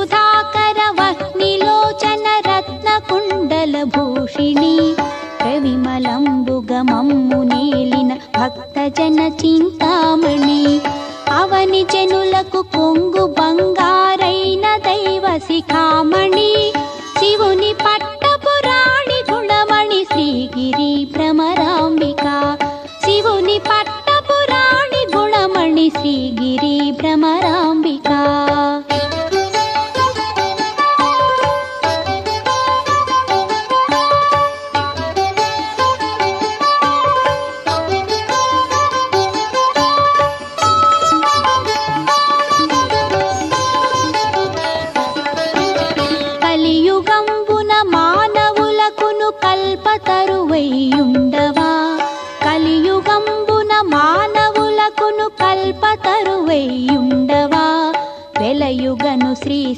సుధాకర వహ్నిలోచన రత్న కుండల భూషిణి ప్రవిమలంబుగమమ్ము నేలిన భక్తజన చింతామణి. అవని జనులకు కొంగు బంగారైన దైవ శిఖామణి. శివుని పట్టపురాణి గుణమణి శ్రీగిరి భ్రమరాంబిక. శివుని పట్టపురాణి గుణమణి శ్రీగిరి భ్రమరాంబిక. కలియుగంబున మానవులకును కల్పతరువైయుండవా? కలియుగంబున మానవులకును కల్పతరువైయుండవా? వెలయుగను శ్రీ